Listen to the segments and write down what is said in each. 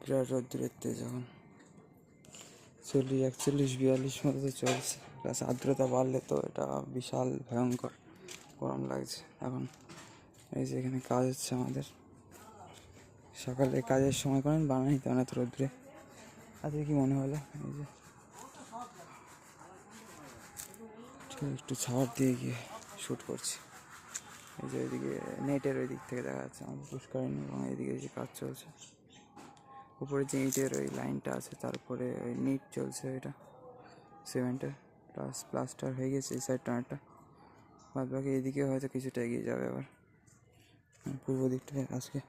বিরাট রোদ্দুরের এখন চল্লিশ একচল্লিশ বিয়াল্লিশ মতো চলছে প্লাস আর্দ্রতা বাড়লে তো এটা বিশাল ভয়ঙ্কর গরম লাগছে। এখন এই যে এখানে কাজ হচ্ছে আমাদের। সকালে কাজের সময় করেন, বানাই তো অনেক রোদ্রে। আজকে কি মনে হলো? এই যে একটু ছাড় দিয়ে গিয়ে শ্যুট করছি। এই যে ওইদিকে নেটের ওই দিক থেকে দেখা যাচ্ছে আমাদের পুষ্করিণী এবং এইদিকে যে কাজ চলছে। উপরে যে ইটের ওই লাইনটা আছে, তারপরে ওই নিট চলছে ওইটা সিমেন্টের প্লাস, প্লাস্টার হয়ে গেছে এই সাইডটা অনেকটা বাদ বাকি এদিকে হয়তো কিছুটা এগিয়ে যাবে আবার পূর্ব দিকটায় আজকে।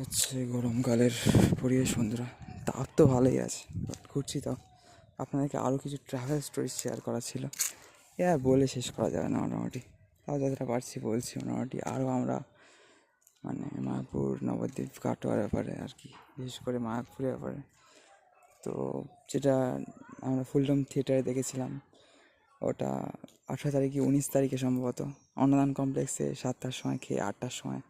হচ্ছে গরমকালের পরিবেশ বন্ধুরা। তাপ তো ভালোই আছে। ঘুরছি তো। আপনাদেরকে আরও কিছু ট্রাভেল স্টোরি শেয়ার করা ছিল। হ্যাঁ বলে শেষ করা যাবে না মোটামুটি। তাও যতটা পারছি বলছি মোটামুটি। আরও আমরা মানে মায়াপুর, নবদ্বীপ, কাটোয়ার ব্যাপারে আর কি, বিশেষ করে মায়াপুরের ব্যাপারে। তো যেটা আমরা ফুলডম থিয়েটারে দেখেছিলাম, ওটা আঠারো তারিখে উনিশ তারিখে সম্ভবত। অন্নদান কমপ্লেক্সে সাতটার সময় খেয়ে আটটার সময়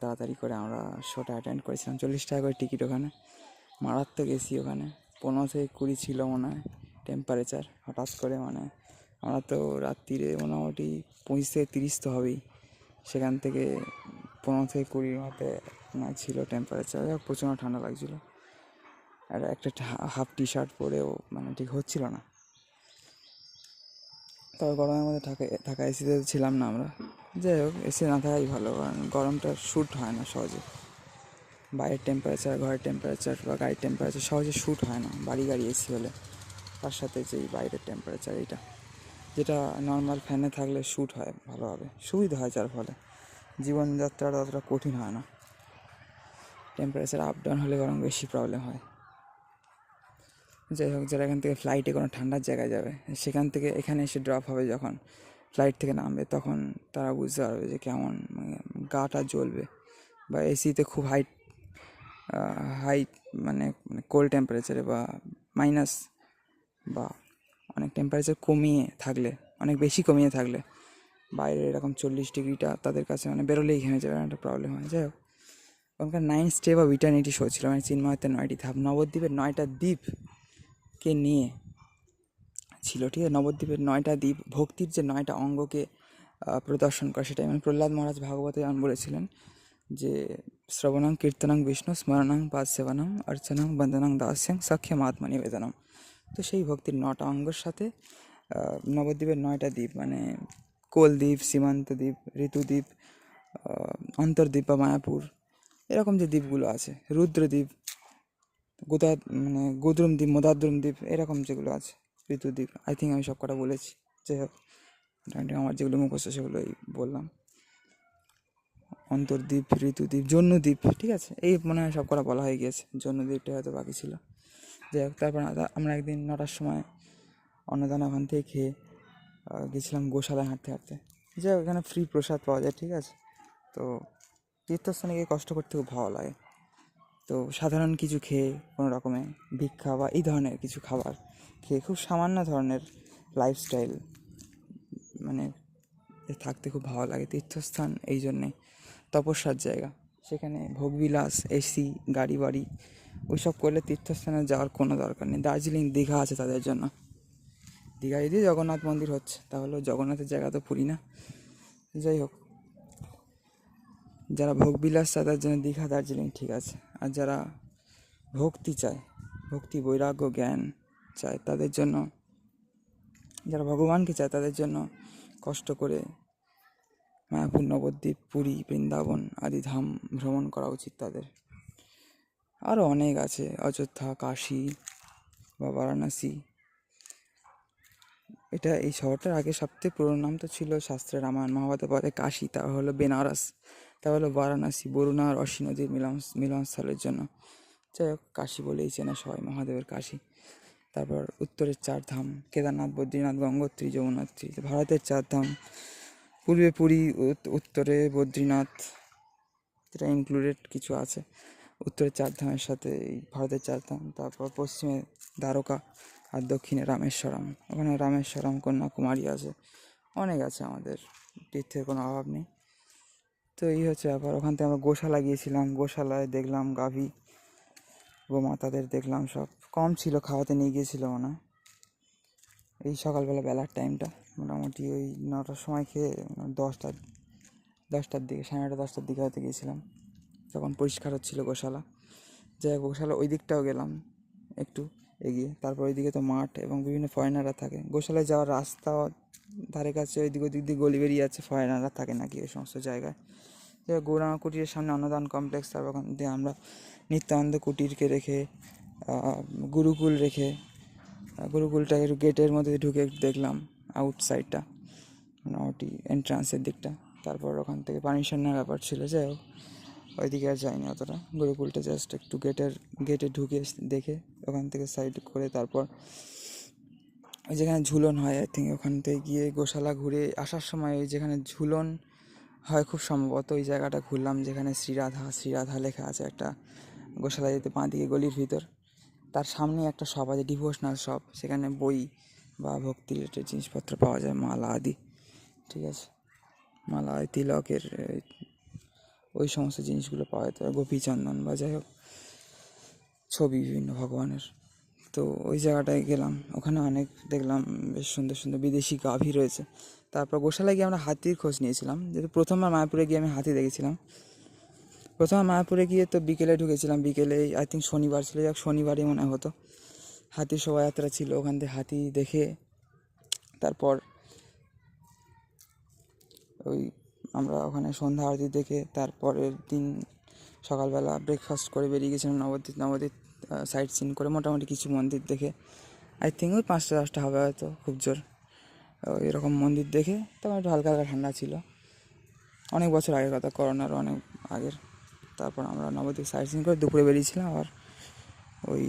তাড়াতাড়ি করে আমরা শোটা অ্যাটেন্ড করেছিলাম। চল্লিশ টাকা করে টিকিট ওখানে। মারাত্মক এসি ওখানে। পনেরো থেকে কুড়ি ছিল মনে হয় টেম্পারেচার হঠাৎ করে মানে। আমরা তো রাত্রিরে মোটামুটি পঁচিশ থেকে তিরিশ তো হবেই। সেখান থেকে পনেরো থেকে কুড়ির মধ্যে ছিল টেম্পারেচার প্রচণ্ড ঠান্ডা লাগছিল। আর একটা হাফ টি শার্ট পরেও মানে ঠিক হচ্ছিল না। তবে গরমের মধ্যে থাকা থাকা এসিতে ছিলাম না আমরা। যাই হোক এসি না থাকাই ভালো, কারণ গরমটা শ্যুট হয় না সহজে। বাইরের টেম্পারেচার ঘরের টেম্পারেচার বা গাড়ির টেম্পারেচার সহজে শ্যুট হয় না। বাড়ি গাড়ি এসি হলে। তার সাথে যেই বাইরের টেম্পারেচার এইটা। যেটা নর্মাল ফ্যানে থাকলে শ্যুট হয় ভালোভাবে। সুবিধা হয় যার ফলে। জীবনযাত্রাটা অতটা কঠিন হয় না। টেম্পারেচার আপ ডাউন হলে বরং বেশি প্রবলেম হয়। যাই হোক, যারা এখান থেকে ফ্লাইটে কোনো ঠান্ডার জায়গায় যাবে, সেখান থেকে এখানে এসে ড্রপ হবে যখন ফ্লাইট থেকে নামবে, তখন তারা বুঝতে পারবে যে কেমন মানে গাটা জ্বলবে। বা এসিতে খুব হাইট হাই মানে কোল্ড টেম্পারেচারে বা মাইনাস বা অনেক টেম্পারেচার কমিয়ে থাকলে, অনেক বেশি কমিয়ে থাকলে, বাইরে এরকম চল্লিশ ডিগ্রিটা তাদের কাছে মানে বেরোলেই ঘেমে যাবে, একটা প্রবলেম হয়। যাই হোক, ওখানকার নাইন স্টে বা ইটার্নিটি শো ছিল মানে চিন্ময়তের নয়টি ধাপ, নবদ্বীপের নয়টা দ্বীপকে নিয়ে ছিল, ঠিক আছে? নবদ্বীপের নয়টা দ্বীপ, ভক্তির যে নয়টা অঙ্গকে প্রদর্শন করে, সেটাই মানে প্রহ্লাদ মহারাজ ভাগবতে বলেছিলেন যে শ্রবণং, কীর্তনং, বিষ্ণু, স্মরণং পাদ সেবনং অর্চনং, বন্দনং দাস্যং সখ্যম আত্মনিবেদনম তো সেই ভক্তির নটা অঙ্গর সাথে নবদ্বীপের নয়টা দ্বীপ মানে কোলদ্বীপ, সীমান্ত দ্বীপ, ঋতুদ্বীপ অন্তর্দ্বীপ বা মায়াপুর, এরকম যে দ্বীপগুলো আছে, রুদ্রদ্বীপ, গোদা মানে গোদ্রুম দ্বীপ, মোদাদ্রুম দ্বীপ, এরকম যেগুলো আছে, ঋতুদ্বীপ আই থিঙ্ক আমি সব কটা বলেছি। যাই হোক আমার যেগুলো মুখস্থ সেগুলোই বললাম। অন্তর্দ্বীপ, ঋতুদ্বীপ, জন্যদ্বীপ, ঠিক আছে? এই মনে হয় সব কটা বলা হয়ে গিয়েছে। জন্যদ্বীপটা হয়তো বাকি ছিল। যাই হোক, তারপর আমরা একদিন নটার সময় অন্নদান ওখান থেকে খেয়ে গেছিলাম গোশালায় হাঁটতে হাঁটতে। যাই হোক, এখানে ফ্রি প্রসাদ পাওয়া যায়, ঠিক আছে? তো তীর্থস্থানে গিয়ে কষ্ট করতে খুব ভালো লাগে। তো সাধারণ কিছু খেয়ে, কোনো রকমে ভিক্ষা বা এই ধরনের কিছু খাবার খেয়ে খুব সামান্য ধরনের লাইফস্টাইল মানে থাকতে খুব ভালো লাগে তীর্থস্থান এই জন্যে। তপস্যার জায়গা। সেখানে ভোগবিলাস, এসি গাড়ি বাড়ি ওইসব করলে তীর্থস্থানে যাওয়ার কোনো দরকার নেই। দার্জিলিং দীঘা আছে তাদের জন্য। দীঘা যদি জগন্নাথ মন্দির হচ্ছে, তাহলে জগন্নাথের জায়গা তো পুরী না। যাই হোক। যারা ভোগবিলাস চায় তার জন্য দীঘা, দার্জিলিং ঠিক আছে। আর যারা ভক্তি চায়, ভক্তি, বৈরাগ্য, জ্ঞান চায়, তাদের জন্য, যারা ভগবানকে চায়, তাদের জন্য কষ্ট করে মায়াপুর নবদ্বীপ, পুরী, বৃন্দাবন আদি ধাম ভ্রমণ করা উচিত তাদের। আরও অনেক আছে, অযোধ্যা, কাশী বা বারাণসী। এটা এই শহরটার আগে সবথেকে পুরোনো নাম তো ছিল শাস্ত্রে রামায়ণ, মহাভারতে পরে কাশী, তা হলো বেনারস, তা হলো বারাণসী, বরুণা আর অসী নদীর মিলন, মিলনস্থলের জন্য। যাই হোক, কাশী বলেই চেনা সবাই, মহাদেবের কাশী। তারপর উত্তরের চার ধাম, কেদারনাথ, বদ্রীনাথ, গঙ্গোত্রী, যমুনোত্রী, ভারতের চার ধাম পূর্বে পুরী উত্তরে বদ্রীনাথ এটা ইনক্লুডেড কিছু আছে। উত্তরের চারধামের সাথে এই ভারতের চারধাম, তারপর পশ্চিমে দ্বারকা আর দক্ষিণে রামেশ্বরম। ওখানে রামেশ্বরম, কন্যাকুমারী আছে। অনেক আছে আমাদের তীর্থের কোনো অভাব নেই। তো এই হচ্ছে ব্যাপার। ওখান থেকে আমরা গোশালা গিয়েছিলাম, গোশালায় দেখলাম গাভী গোমাতাদের দেখলাম সব। কম ছিল, খাওয়াতে নিয়ে গিয়েছিল হয়। এই সকালবেলা বেলার টাইমটা মোটামুটি ওই নটার সময় খেয়ে দশটার দশটার দিকে, সাড়ে নটা দশটার দিকে হয়তো গিয়েছিলাম তখন পরিষ্কার হচ্ছিল গোশালা। যাই গোশালা ওই দিকটাও গেলাম একটু এগিয়ে। তারপর ওইদিকে তো মাঠ এবং বিভিন্ন ফরেনাররা থাকে। গোশালায় যাওয়ার রাস্তা ধারে কাছে ওই ওইদিক ওদিক দিয়ে গলি বেরিয়ে আছে ফরেনাররা থাকে নাকি ওই সমস্ত জায়গায়। হোক, গৌরাঙ্গ কুটিরের সামনে অন্নদান কমপ্লেক্স তারপর ওখান দিয়ে আমরা নিত্যানন্দ কুটিরকে রেখে গুরুকুল রেখে গুরুকুলটা একটু গেটের মধ্যে ঢুকে দেখলাম আউটসাইডটা মোটামুটি এন্ট্রান্সের দিকটা। তারপর ওখান থেকে পারমিশন নেওয়ার ব্যাপার ছিল, যাই হোক, ওইদিকে আর যাইনি অতটা। গুরুকুলটা জাস্ট একটু গেটের, গেটে ঢুকে দেখে ওখান থেকে সাইড করে তারপর ওই যেখানে ঝুলন হয় আই থিঙ্ক ওখান থেকে গিয়ে গোশালা ঘুরে আসার সময় ওই যেখানে ঝুলন হয় খুব সম্ভবত ওই জায়গাটা ঘুরলাম, যেখানে শ্রীরাধা শ্রীরাধা লেখা আছে একটা গোশালা যেতে বাঁ দিকে গলির ভিতর। তার সামনে একটা শপ আছে ডিভোশনাল শপ সেখানে বই বা ভক্তি রিলেটেড জিনিসপত্র পাওয়া যায়, মালা আদি, ঠিক আছে? মালা তিলকের ওই সমস্ত জিনিসগুলো পাওয়া যেত গোপীচন্দন বা যাই হোক, ছবি বিভিন্ন ভগবানের। তো ওই জায়গাটায় গেলাম। ওখানে অনেক দেখলাম বেশ সুন্দর সুন্দর বিদেশি গাভী রয়েছে। তারপর গোশালায় গিয়ে আমরা হাতির খোঁজ নিয়েছিলাম। যেহেতু প্রথমবার মায়াপুরে গিয়ে আমি হাতি দেখেছিলাম। প্রথমে মায়াপুরে গিয়ে তো বিকেলে ঢুকেছিলাম। বিকেলে আই থিঙ্ক শনিবার ছিল। যাক, শনিবারই মনে হতো। হাতির শোভাযাত্রা ছিল ওখান থেকে হাতি দেখে। তারপর ওই আমরা ওখানে সন্ধ্যা আরতি দেখে তারপরের দিন সকালবেলা ব্রেকফাস্ট করে বেরিয়ে গেছিলাম নবদ্বীপ নবদ্বীপ সাইট সিন করে। মোটামুটি কিছু মন্দির দেখে। আই থিঙ্ক ওই পাঁচটা দশটা হবে হয়তো, খুব জোর। এরকম মন্দির দেখে তখন একটু হালকা হালকা ঠান্ডা ছিল। অনেক বছর আগের কথা, করোনার অনেক আগের। তারপর আমরা নবদ্বীপ সাইট সিন করে দুপুরে বেরিয়েছিলাম আবার ওই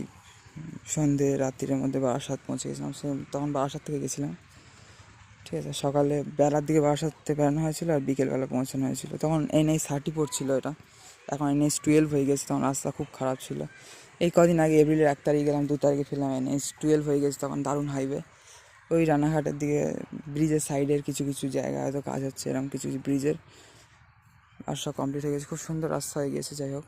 সন্ধে রাত্রির মধ্যে বারাসাত পৌঁছে গেছিলাম। সে তখন বারাসাত থেকে গেছিলাম। ঠিক আছে, সকালে বেলার দিকে বারাসাতে বেরানো হয়েছিল আর বিকেলবেলা পৌঁছানো হয়েছিল। তখন এনএইচ থার্টি ফোর ছিল এটা। এখন এনএইচ টুয়েলভ হয়ে গেছে, তখন রাস্তা খুব খারাপ ছিল। এই কদিন আগে এপ্রিলের এক তারিখে গেলাম, দু তারিখে ফিরলাম এনএইচ টুয়েলভ হয়ে গেছে তখন দারুণ হাইওয়ে ওই রানাঘাটের দিকে ব্রিজের সাইডের কিছু কিছু জায়গা হয়তো কাজ হচ্ছে, এরকম কিছু কিছু ব্রিজের সব কমপ্লিট হয়ে গেছে। খুব সুন্দর রাস্তা হয়ে গিয়েছে, যাই হোক।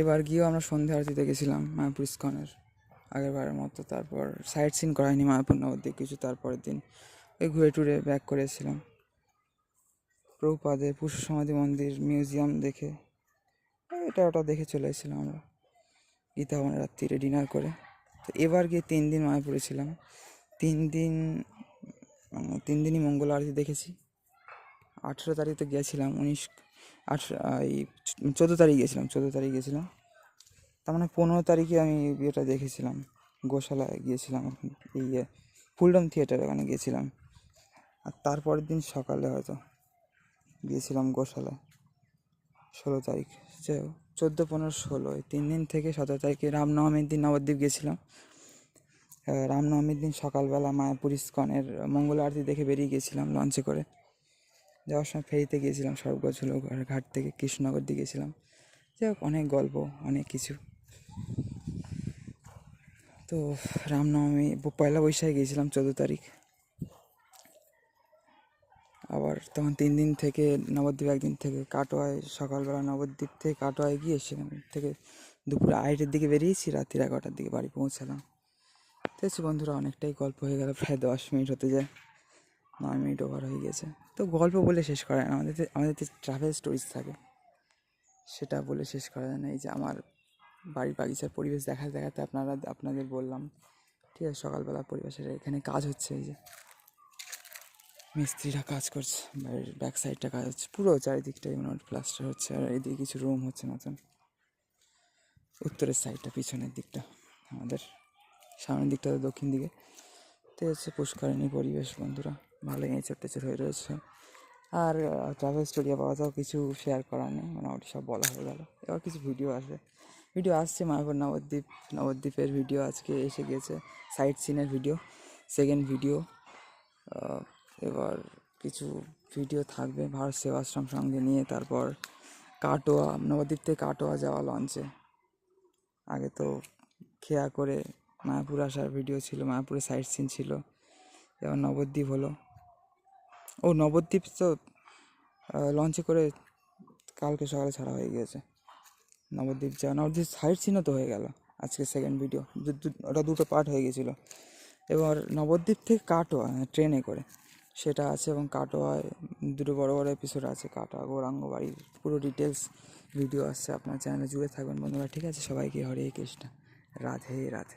এবার গিয়েও আমরা সন্ধ্যা আরতিতে গেছিলাম মায়াপুর ইস্কনের। আগেরবারের মতো, তারপর সাইট সিন করা হয়নি মায়াপুর নবদ্বীপ কিছু তারপরের দিন ওই ঘুরে টুরে ব্যাক করেছিলাম প্রভুপাদে পুষ্প সমাধি মন্দির মিউজিয়াম দেখে, এটা ওটা দেখে চলে এসেছিলাম আমরা। গীতা ভবনের রাত্রিরে ডিনার করে। তো এবার গিয়ে তিন দিন মায়াপুরে ছিলাম। তিন দিন মানে তিন দিনই মঙ্গল আরতি দেখেছি। আঠেরো তারিখে গিয়েছিলাম উনিশ আঠেরো এই চোদ্দ তারিখ গিয়েছিলাম চোদ্দ তারিখ গিয়েছিলাম। তার মানে পনেরো তারিখে আমি ইয়েটা দেখেছিলাম গোশালায় গিয়েছিলাম এই ফুলডম থিয়েটার ওখানে গিয়েছিলাম। আর তারপরের দিন সকালে হয়তো গিয়েছিলাম গোশালায় ষোলো তারিখ হোক চোদ্দ পনেরো ষোলো এই তিন দিন থেকে সতেরো তারিখে রামনবমীর দিন নবদ্বীপ গেছিলাম আহ, রামনবমীর দিন সকালবেলা মায়াপুর ইস্কনের মঙ্গল আরতি দেখে বেরিয়ে গেছিলাম লঞ্চে করে। যাওয়ার সময় ফেরিতে গিয়েছিলাম সরবগঞ্জ হলো ঘাট থেকে কৃষ্ণনগর দিয়ে গেছিলাম যাই হোক, অনেক গল্প, অনেক কিছু। তো রামনবমী পয়লা বৈশাখে গিয়েছিলাম চোদ্দ তারিখ। আবার তখন তিন দিন থেকে নবদ্বীপ, একদিন থেকে কাটোয়ায় সকালবেলা নবদ্বীপ থেকে কাটোয়ায় গিয়ে সেখান থেকে দুপুরে আড়াইটের দিকে বেরিয়েছি, রাত্রি এগারোটার দিকে বাড়ি পৌঁছালাম। তো হচ্ছে বন্ধুরা, অনেকটাই গল্প হয়ে গেল, প্রায় দশ মিনিট হতে যায়। নয় মিনিট ওভার হয়ে গেছে। তো গল্প বলে শেষ করা না। আমাদের আমাদের যে ট্রাভেল স্টোরিজ থাকে, সেটা বলে শেষ করা যায় না। এই যে আমার বাড়ির বাগিচার পরিবেশ দেখাতে দেখাতে আপনারা, আপনাদের বললাম। ঠিক আছে, সকালবেলা পরিবেশের এখানে কাজ হচ্ছে, এই যে মিস্ত্রিরা কাজ করছে, বাড়ির ব্যাক সাইডটা কাজ হচ্ছে, পুরো চারিদিকটাই মোটামুটি প্লাস্টার হচ্ছে, আর এইদিকে কিছু রুম হচ্ছে নতুন। উত্তরের সাইডটা পিছনের দিকটা, আমাদের সামনের দিকটা দক্ষিণ দিকে। তো হচ্ছে পুষ্করিণী পরিবেশ, বন্ধুরা। ভালো এঁচড় টেচড় হয়ে রয়েছে। আর ট্রাভেল স্টোরি আপাতত কিছু শেয়ার করা নেই, মোটামুটি সব বলা হয়ে গেল। এবার কিছু ভিডিও আসবে। ভিডিও আসছে মায়াপুর নবদ্বীপ, নবদ্বীপের ভিডিও আজকে এসে গেছে সাইট সিনের ভিডিও সেকেন্ড ভিডিও এবার কিছু ভিডিও থাকবে, ভারত সেবাশ্রম সঙ্গে নিয়ে, তারপর কাটোয়া, নবদ্বীপ থেকে কাটোয়া যাওয়া লঞ্চে আগে তো খেয়া করে মায়াপুর আসার ভিডিও ছিল, মায়াপুরে সাইট সিন ছিল, এবার নবদ্বীপ হলো। ও নবদ্বীপ তো লঞ্চে করে কালকে সকালে ছাড়া হয়ে গিয়েছে। নবদ্বীপ যাওয়া, নবদ্বীপ সাইট সিনও তো হয়ে গেল আজকে সেকেন্ড ভিডিও ওটা দুটো পার্ট হয়ে গেছিল এবার নবদ্বীপ থেকে কাটোয়া ট্রেনে করে, সেটা আছে এবং কাটোয়ায় দুটো বড় বড় এপিসোড আছে, কাটোয়া গৌরাঙ্গ বাড়ির পুরো ডিটেলস ভিডিও আসছে আপনার চ্যানেলে জুড়ে থাকবেন বন্ধুরা, ঠিক আছে? সবাইকে হরে কৃষ্ণ, রাধে রাধে।